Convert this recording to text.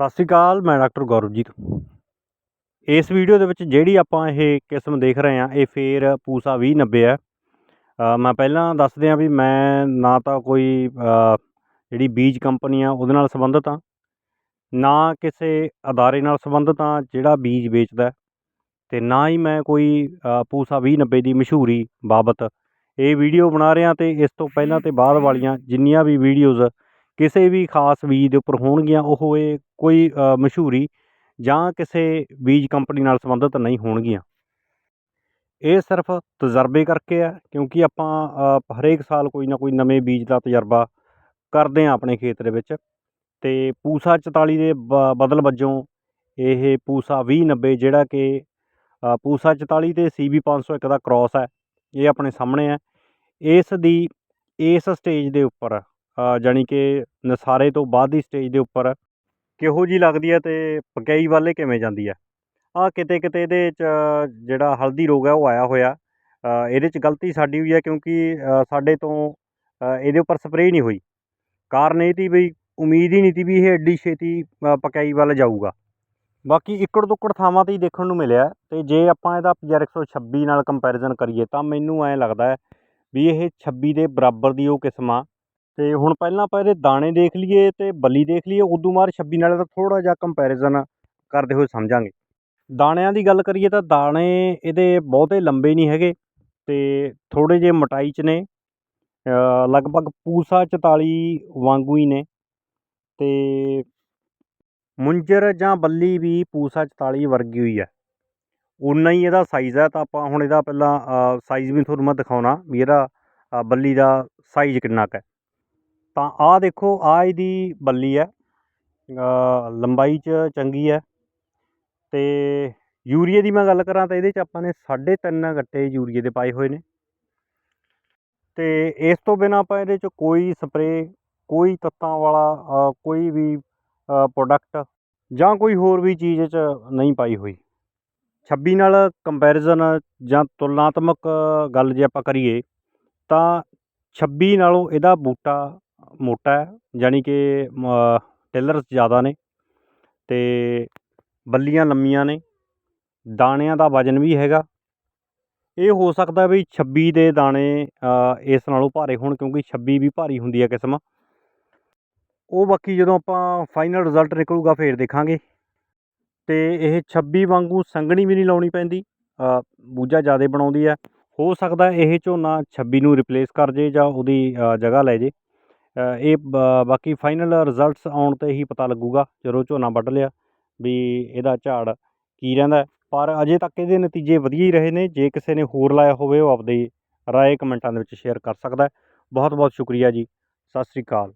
ਸਤਿ ਸ਼੍ਰੀ ਅਕਾਲ ਮੈਂ ਡਾਕਟਰ ਗੌਰਵਜੀਤ। ਇਸ ਵੀਡੀਓ ਦੇ ਵਿੱਚ ਜਿਹੜੀ ਆਪਾਂ ਇਹ ਕਿਸਮ ਦੇਖ ਰਹੇ ਹਾਂ ਇਹ ਫੇਰ ਪੂਸਾ 2090 ਹੈ। ਮੈਂ ਪਹਿਲਾਂ ਦੱਸ ਦਿਆਂ ਵੀ ਮੈਂ ਨਾ ਤਾਂ ਕੋਈ ਜਿਹੜੀ ਬੀਜ ਕੰਪਨੀ ਆ ਉਹਦੇ ਨਾਲ ਸੰਬੰਧਿਤ ਹਾਂ। ਨਾ ਕਿਸੇ ਅਦਾਰੇ ਨਾਲ ਸੰਬੰਧਿਤ ਹਾਂ ਜਿਹੜਾ ਬੀਜ ਵੇਚਦਾ ਹੈ, ਤੇ ਨਾ ਹੀ ਮੈਂ ਕੋਈ ਅ, ਪੂਸਾ 2090 ਦੀ ਮਸ਼ਹੂਰੀ ਬਾਬਤ। ਇਹ ਵੀਡੀਓ ਬਣਾ ਰਿਹਾ ਤੇ ਇਸ ਤੋਂ ਪਹਿਲਾਂ ਤੇ ਬਾਅਦ ਵਾਲੀਆਂ ਜਿੰਨੀਆਂ ਵੀ ਵੀਡੀਓਜ਼ ਕਿਸੇ ਵੀ ਖਾਸ ਬੀਜ ਦੇ ਉੱਪਰ ਹੋਣਗੀਆਂ ਉਹ ਇਹ ਕੋਈ ਮਸ਼ਹੂਰੀ ਜਾਂ ਕਿਸੇ ਬੀਜ ਕੰਪਨੀ ਨਾਲ ਸੰਬੰਧਿਤ ਨਹੀਂ ਹੋਣਗੀਆਂ। ਇਹ ਸਿਰਫ ਤਜਰਬੇ ਕਰਕੇ ਆ ਕਿਉਂਕਿ ਆਪਾਂ ਹਰੇਕ ਸਾਲ ਕੋਈ ਨਾ ਕੋਈ ਨਵੇਂ ਬੀਜ ਦਾ ਤਜਰਬਾ ਕਰਦੇ ਆ ਆਪਣੇ ਖੇਤ ਦੇ ਵਿੱਚ ਤੇ ਪੂਸਾ 44 ਦੇ ਬ- ਬਦਲ ਵਜੋਂ ਇਹ ਪੂਸਾ 2090 ਜਿਹੜਾ ਕਿ ਅ, ਪੂਸਾ 44 ਤੇ ਸੀਬੀ 501 ਦਾ ਕ੍ਰਾਸ ਹੈ ਇਹ ਆਪਣੇ ਸਾਹਮਣੇ ਹੈ। ਇਸ ਦੀ ਇਸ ਸਟੇਜ ਦੇ ਉੱਪਰ ਅ, ਜਾਣੀ ਕਿ ਨਸਾਰੇ ਤੋਂ ਬਾਅਦ ਦੀ ਸਟੇਜ ਦੇ ਉੱਪਰ ਕਿਹੋ ਜੀ ਲੱਗਦੀ ਹੈ ਤੇ ਪਕਾਈ ਵਾਲੇ ਕਿਵੇਂ ਜਾਂਦੀ ਹੈ? ਆ ਕਿਤੇ ਕਿਤੇ ਇਹਦੇ ਚ ਜਿਹੜਾ ਹਲਦੀ ਰੋਗ ਹੈ ਉਹ ਆਇਆ ਹੋਇਆ। ਇਹਦੇ ਚ ਗਲਤੀ ਸਾਡੀ ਵੀ ਹੈ ਕਿਉਂਕਿ ਸਾਡੇ ਤੋਂ ਇਹਦੇ ਉੱਪਰ ਸਪਰੇਅ ਨਹੀਂ ਹੋਈ। ਕਾਰਨ ਇਹ ਤੀ ਵੀ ਉਮੀਦ ਹੀ ਨਹੀਂ ਸੀ ਵੀ ਇਹ ਐਡੀ ਛੇਤੀ ਪਕਾਈ ਵੱਲ ਜਾਊਗਾ। ਬਾਕੀ ਇੱਕੜ ਦੁੱਕੜ ਥਾਵਾਂ ਤੇ ਹੀ ਦੇਖਣ ਨੂੰ ਮਿਲਿਆ ਤੇ ਜੇ ਆਪਾਂ ਇਹਦਾ PR 126 ਨਾਲ ਕੰਪੈਰੀਜ਼ਨ ਕਰੀਏ ਤਾਂ ਮੈਨੂੰ ਐਂ ਲੱਗਦਾ ਵੀ ਇਹ 26 ਦੇ ਬਰਾਬਰ ਦੀ ਉਹ ਕਿਸਮ ਅਤੇ ਹੁਣ ਪਹਿਲਾਂ ਆਪਾਂ ਇਹਦੇ ਦਾਣੇ ਦੇਖ ਲਈਏ ਅਤੇ ਬੱਲੀ ਦੇਖ ਲਈਏ, ਉਦੋਂ ਬਾਅਦ ਛੱਬੀ ਨਾਲੇ ਦਾ ਥੋੜ੍ਹਾ ਜਿਹਾ ਕੰਪੈਰੀਜ਼ਨ ਕਰਦੇ ਹੋਏ ਸਮਝਾਂਗੇ। ਦਾਣਿਆਂ ਦੀ ਗੱਲ ਕਰੀਏ ਤਾਂ ਦਾਣੇ ਇਹਦੇ ਬਹੁਤੇ ਲੰਬੇ ਨਹੀਂ ਹੈਗੇ ਅਤੇ ਥੋੜ੍ਹੇ ਜਿਹੇ ਮੋਟਾਈ 'ਚ ਨੇ ਲਗਭਗ ਪੂਸਾ 44 ਵਾਂਗੂ ਹੀ ਨੇ ਅਤੇ ਮੁੰਜਰ ਜਾਂ ਬੱਲੀ ਵੀ ਪੂਸਾ 44 ਵਰਗੀ ਹੋਈ ਹੈ। ਉਨਾ ਹੀ ਇਹਦਾ ਸਾਈਜ਼ ਹੈ ਤਾਂ ਆਪਾਂ ਹੁਣ ਇਹਦਾ ਪਹਿਲਾਂ ਸਾਈਜ਼ ਵੀ ਤੁਹਾਨੂੰ ਮੈਂ ਦਿਖਾਉਣਾ ਵੀ ਇਹਦਾ ਬੱਲੀ ਦਾ ਸਾਈਜ਼ ਕਿੰਨਾ ਕੁ ਹੈ। ਤਾਂ ਆਹ ਦੇਖੋ, ਆਹ ਇਹਦੀ ਬੱਲੀ ਹੈ। ਲੰਬਾਈ 'ਚ ਚੰਗੀ ਹੈ। ਤੇ ਯੂਰੀਏ ਦੀ ਮੈਂ ਗੱਲ ਕਰਾਂ ਤਾਂ ਇਹਦੇ 'ਚ ਆਪਾਂ ਨੇ 3.5 ਗੱਟੇ ਯੂਰੀਏ ਦੇ ਪਾਏ ਹੋਏ ਨੇ। ਤੇ ਇਸ ਤੋਂ ਬਿਨਾਂ ਆਪਾਂ ਇਹਦੇ 'ਚ ਕੋਈ ਸਪਰੇ ਕੋਈ ਤੱਤਾਂ ਵਾਲਾ ਕੋਈ ਵੀ ਪ੍ਰੋਡਕਟ ਜਾਂ ਕੋਈ ਹੋਰ ਵੀ ਚੀਜ਼ 'ਚ ਨਹੀਂ ਪਾਈ ਹੋਈ। 26 ਨਾਲ ਕੰਪੈਰੀਜ਼ਨ ਜਾਂ ਤੁਲਨਾਤਮਕ ਗੱਲ ਜੇ ਆਪਾਂ ਕਰੀਏ ਤਾਂ 26 ਨਾਲੋਂ ਇਹਦਾ ਬੂਟਾ ਮੋਟਾ ਹੈ ਯਾਨੀ ਕਿ ਟੇਲਰਸ ਜ਼ਿਆਦਾ ਨੇ ਅਤੇ ਬੱਲੀਆਂ ਲੰਮੀਆਂ ਨੇ, ਦਾਣਿਆਂ ਦਾ ਵਜਨ ਵੀ ਹੈਗਾ। ਇਹ ਹੋ ਸਕਦਾ ਵੀ 26 ਦੇ ਦਾਣੇ ਇਸ ਨਾਲੋਂ ਭਾਰੇ ਹੋਣ ਕਿਉਂਕਿ 26 ਵੀ ਭਾਰੀ ਹੁੰਦੀ ਹੈ ਕਿਸਮ। ਉਹ ਬਾਕੀ ਜਦੋਂ ਆਪਾਂ ਫਾਈਨਲ ਰਿਜ਼ਲਟ ਨਿਕਲੂਗਾ ਫੇਰ ਦੇਖਾਂਗੇ। ਤੇ ਇਹ 26 ਵਾਂਗੂ ਸੰਘਣੀ ਵੀ ਨਹੀਂ ਲਾਉਣੀ ਪੈਂਦੀ ਬੂਝਾ ਜ਼ਿਆਦਾ ਬਣਾਉਂਦੀ ਹੈ। ਹੋ ਸਕਦਾ ਇਹ ਝੋਨਾ 26 ਨੂੰ ਰਿਪਲੇਸ ਕਰ ਜੇ ਜਾਂ ਉਹਦੀ ਜਗ੍ਹਾ ਲੈ ਜੇ। ਇਹ ਬ- ਬਾਕੀ ਫਾਈਨਲ ਰਿਜ਼ਲਟਸ ਆਉਣ ਤੇ ਹੀ ਪਤਾ ਲੱਗੂਗਾ, ਜਦੋਂ ਝੋਨਾ ਵੱਢ ਲਿਆ ਵੀ ਇਹਦਾ ਝਾੜ ਕੀ ਰਹਿੰਦਾ ਪਰ ਅਜੇ ਤੱਕ ਇਹਦੇ ਨਤੀਜੇ ਵਧੀਆ ਹੀ ਰਹੇ ਨੇ, ਜੇ ਕਿਸੇ ਨੇ ਹੋਰ ਲਾਇਆ ਹੋਵੇ ਉਹ ਆਪਦੀ ਰਾਏ ਕਮੈਂਟਾਂ ਦੇ ਵਿੱਚ ਸ਼ੇਅਰ ਕਰ ਸਕਦਾ ਬਹੁਤ ਬਹੁਤ ਸ਼ੁਕਰੀਆ ਜੀ। ਸਤਿ ਸ੍ਰੀ ਅਕਾਲ।